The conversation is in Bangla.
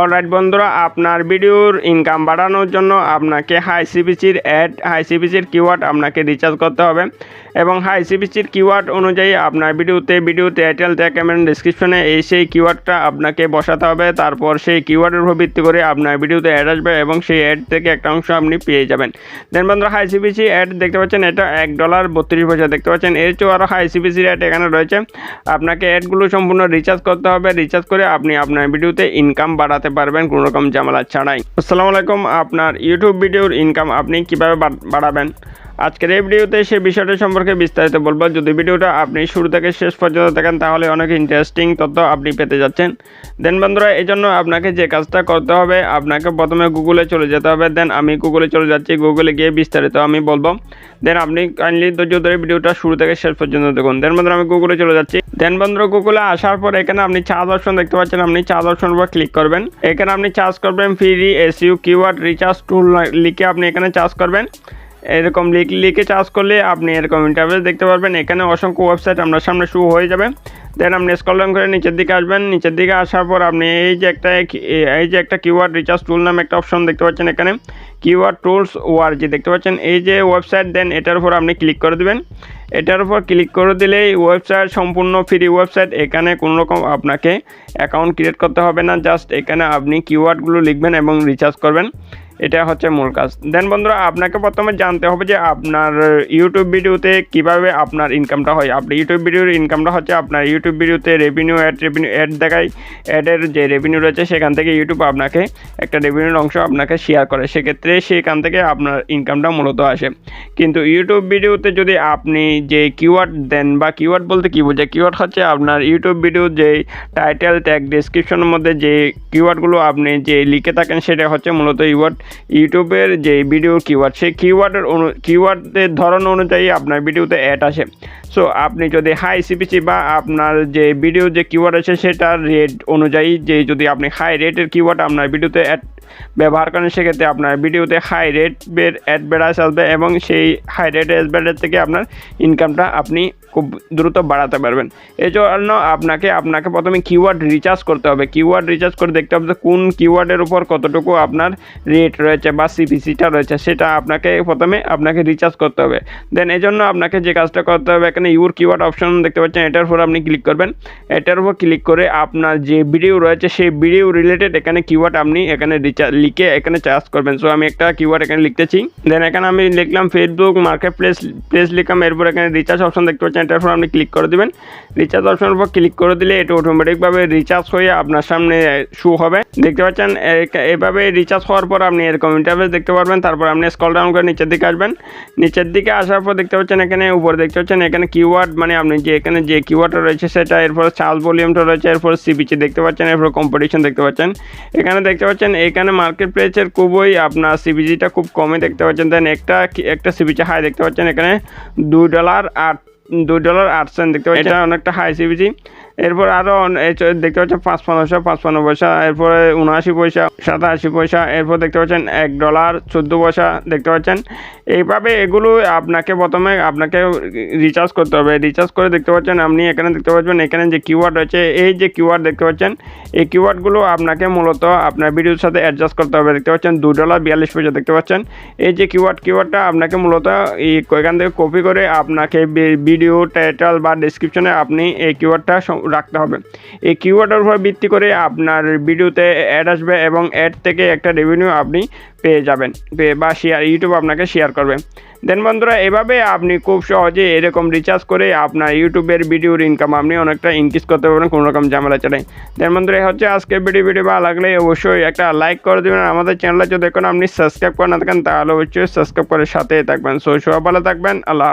অলরাইট বন্ধুরা, আপনার ভিডিওর ইনকাম বাড়ানোর জন্য আপনাকে হাই সিবিসির অ্যাড হাই সিবিসির কিওয়ার্ড আপনাকে রিচার্জ করতে হবে এবং হাই সিবিসির কিওয়ার্ড অনুযায়ী আপনার ভিডিওতে ভিডিও টাইটেল ট্যাগ এবং ডিসক্রিপশনে এই সেই কিওয়ার্ডটা আপনাকে বসাতে হবে। তারপর সেই কিওয়ার্ডের উপর ভিত্তি করে আপনার ভিডিওতে অ্যাড আসবে এবং সেই অ্যাড থেকে একটা অংশ আপনি পেয়ে যাবেন। দেন বন্ধুরা হাই সিবিসি অ্যাড দেখতে পাচ্ছেন, এটা এক ডলার বত্রিশ পয়সা দেখতে পাচ্ছেন। এর চেয়েও আরও হাই সিবিসির অ্যাড এখানে রয়েছে। আপনাকে অ্যাডগুলো সম্পূর্ণ রিচার্জ করতে হবে। রিচার্জ করে আপনি আপনার ভিডিওতে ইনকাম বাড়াতে পারবেন কোনো রকম ঝামেলা ছাড়াই। আসসালামু আলাইকুম আপনার ইউটিউব ভিডিওর ইনকাম আপনি কীভাবে বাড়াবেন? আজকের এই ভিডিওতে সেই বিষয়টা সম্পর্কে বিস্তারিত বলব। যদি ভিডিওটা আপনি শুরু থেকে শেষ পর্যন্ত দেখেন, তাহলে অনেক ইন্টারেস্টিং তথ্য আপনি পেতে যাচ্ছেন। দেন বন্ধুরা এই জন্য আপনাকে যে কাজটা করতে হবে, আপনাকে প্রথমে গুগলে চলে যেতে হবে। দেন আমি গুগলে চলে যাচ্ছি গুগলে গিয়ে বিস্তারিত আমি বলব। দেন আপনি কাইন্ডলি ধৈর্য ধরে ভিডিওটা শুরু থেকে শেষ পর্যন্ত দেখুন। দেন বন্ধুরা, আমি গুগলে চলে যাচ্ছি। দেন বন্ধুরা গুগলে আসার পর এখানে আপনি চার্জ অপশন দেখতে পাচ্ছেন। আপনি চার্জ অপশন উপর ক্লিক করবেন। এখানে আপনি চার্জ করবেন free SEO keyword research tool লিখে আপনি এখানে চার্জ করবেন। এরকম লিখ লিখে চার্জ করলে আপনি এরকম ইন্টারভেস দেখতে পারবেন। এখানে অসংখ্য ওয়েবসাইট আপনার সামনে শুরু হয়ে যাবে। দেন আপনি স্কল ডাউন করে নিচের দিকে আসবেন। নিচের দিকে আসার পর আপনি এই যে একটা, এই যে একটা কিওয়ার্ড রিচার্জ টুল নামে একটা অপশন দেখতে পাচ্ছেন এখানে। কিওয়ার্ড টুলস ওআরজি দেখতে পাচ্ছেন। এই যে ওয়েবসাইট দেন এটার উপর আপনি ক্লিক করে দেবেন। এটার উপর ক্লিক করে দিলেই ওয়েবসাইট সম্পূর্ণ ফ্রি ওয়েবসাইট এখানে কোনো রকম আপনাকে অ্যাকাউন্ট ক্রিয়েট করতে হবে না। জাস্ট এখানে আপনি কিওয়ার্ডগুলো লিখবেন এবং রিচার্জ করবেন। এটা হচ্ছে মূল কাজ। দেন বন্ধুরা, আপনাকে প্রথমে জানতে হবে যে আপনার ইউটিউব ভিডিওতে কীভাবে আপনার ইনকামটা হয়। আপনি ইউটিউব ভিডিওর ইনকামটা হচ্ছে আপনার ইউটিউব ভিডিওতে রেভিনিউ অ্যাড রেভিনিউ অ্যাড দেখায়। অ্যাডের যে রেভিনিউ রয়েছে, সেখান থেকে ইউটিউব আপনাকে একটা রেভিনিউর অংশ আপনাকে শেয়ার করে। সেক্ষেত্রে সেখান থেকে আপনার ইনকামটা মূলত আসে। কিন্তু ইউটিউব ভিডিওতে যদি আপনি যে কিওয়ার্ড দেন বা কিওয়ার্ড বলতে কী বোঝায় কিওয়ার্ড হচ্ছে আপনার ইউটিউব ভিডিও যে টাইটেল ট্যাগ ডিসক্রিপশনের মধ্যে যে কিওয়ার্ডগুলো আপনি যে লিখে থাকেন, সেটা হচ্ছে মূলত ইউয়ার্ড ইউটিউবের যে ভিডিও কিওয়ার্ড সেই কিওয়ার্ডের অনু কিওয়ার্ডের ধরন অনুযায়ী আপনার ভিডিওতে অ্যাড আসে। সো আপনি যদি হাই সিপিসি বা আপনার যে ভিডিও যে কিওয়ার্ড আছে, সেটার রেট অনুযায়ী যে যদি আপনি হাই রেটের কিওয়ার্ড আপনার ভিডিওতে অ্যাড ব্যবহার করেন, সেক্ষেত্রে আপনার ভিডিওতে হাই রেটের অ্যাড বেড়াস আসবে এবং সেই হাই রেটের অ্যাডবেডের থেকে আপনার ইনকামটা আপনি খুব দ্রুত বাড়াতে পারবেন। এই জন্য আপনাকে আপনাকে প্রথমে কিওয়ার্ড রিচার্জ করতে হবে। কিওয়ার্ড রিচার্জ করে দেখতে হবে কোন কিওয়ার্ডের উপর কতটুকু আপনার রেট রয়েছে বা সিপিসিটা রয়েছে, সেটা আপনাকে প্রথমে আপনাকে রিচার্জ করতে হবে। দেন এই জন্য আপনাকে যে কাজটা করতে হবে, এখানে ইউর কিওয়ার্ড অপশন দেখতে পাচ্ছেন, এটার উপর আপনি ক্লিক করবেন। এটার উপর ক্লিক করে আপনার যে ভিডিও রয়েছে, সেই ভিডিও রিলেটেড এখানে কিওয়ার্ড আপনি এখানে রিচার্জ লিখে এখানে চার্জ করবেন। সো আমি একটা কিওয়ার্ড এখানে লিখতেছি। দেন এখানে আমি লিখলাম ফেসবুক মার্কেট প্লেস প্লেস লিখলাম। এরপর এখানে রিচার্জ অপশন দেখতে পাচ্ছেন। এটার উপর আপনি ক্লিক করে দেবেন। রিচার্জ অপশনের উপর ক্লিক করে দিলে এটা অটোমেটিকভাবে রিচার্জ হয়ে আপনার সামনে শু হবে। দেখতে পাচ্ছেন এভাবে রিচার্জ হওয়ার পর আপনি এরকম ইন্টারফেস দেখতে পারবেন। তারপর আপনি স্কল ডাউন করে নিচের দিকে আসবেন। নিচের দিকে আসার পর দেখতে পাচ্ছেন এখানে উপরে দেখতে পাচ্ছেন এখানে কিওয়ার্ড মানে আপনি যে এখানে যে কিওয়ার্ডটা রয়েছে সেটা, এরপর চার্জ ভলিউমটা রয়েছে, এরপর সিবিচি দেখতে পাচ্ছেন, এরপর কম্পিটিশন দেখতে পাচ্ছেন। এখানে দেখতে পাচ্ছেন, এখানে মার্কেট প্রাইসের খুবই আপনার সিবিজিটা খুব কমে দেখতে পাচ্ছেন। দেন একটা একটা সিবিজি হাই দেখতে পাচ্ছেন এখানে দুই ডলার আট দুই ডলার আট সেন্ট দেখতে পাচ্ছেন। এটা অনেকটা হাই সিবিজি এরপর আরও দেখতে পাচ্ছেন পাঁচপান্ন পয়সা পাঁচপান্ন পয়সা, এরপরে উনআশি পয়সা, সাতাশি পয়সা, এরপর দেখতে পাচ্ছেন এক ডলার চোদ্দ পয়সা, দেখতে পাচ্ছেন? এইভাবে এগুলো আপনাকে প্রথমে আপনাকে রিচার্জ করতে হবে। রিচার্জ করে দেখতে পাচ্ছেন আপনি এখানে দেখতে পাচ্ছেন, এখানে যে কিওয়ার্ড রয়েছে, এই যে কিওয়ার্ড দেখতে পাচ্ছেন, এই কিওয়ার্ডগুলো আপনাকে মূলত আপনার ভিডিওর সাথে অ্যাডজাস্ট করতে হবে। দেখতে পাচ্ছেন দু ডলার বিয়াল্লিশ পয়সা, দেখতে পাচ্ছেন? এই যে কিওয়ার্ড কিওয়ার্ডটা আপনাকে মূলত এই এখান থেকে কপি করে আপনাকে ভিডিও টাইটেল বা ডিসক্রিপশনে আপনি এই সং- রাখতে হবে। এই কিওয়ার্ডের উপর ভিত্তি করে আপনার ভিডিওতে অ্যাড আসবে এবং অ্যাড থেকে একটা রেভিনিউ আপনি পেয়ে যাবেন, পেয়ে- বা শেয়ার ইউটিউব আপনাকে শেয়ার করবে। দেন বন্ধুরা, এভাবে আপনি খুব সহজে এরকম রিচার্জ করে আপনার ইউটিউবের ভিডিওর ইনকাম আপনি অনেকটা ইনক্রিজ করতে পারবেন, কোনো রকম ঝামেলা ছাড়াই দেন বন্ধুরা হচ্ছে আজকে ভিডিও ভিডিও ভালো লাগলে অবশ্যই একটা লাইক করে দেবেন আমাদের চ্যানেলটা যদি এখন আপনি সাবস্ক্রাইব করে না থাকেন, তাহলে অবশ্যই সাবস্ক্রাইব করে সাথে থাকবেন। সো সবাই ভালো থাকবেন, আল্লাহ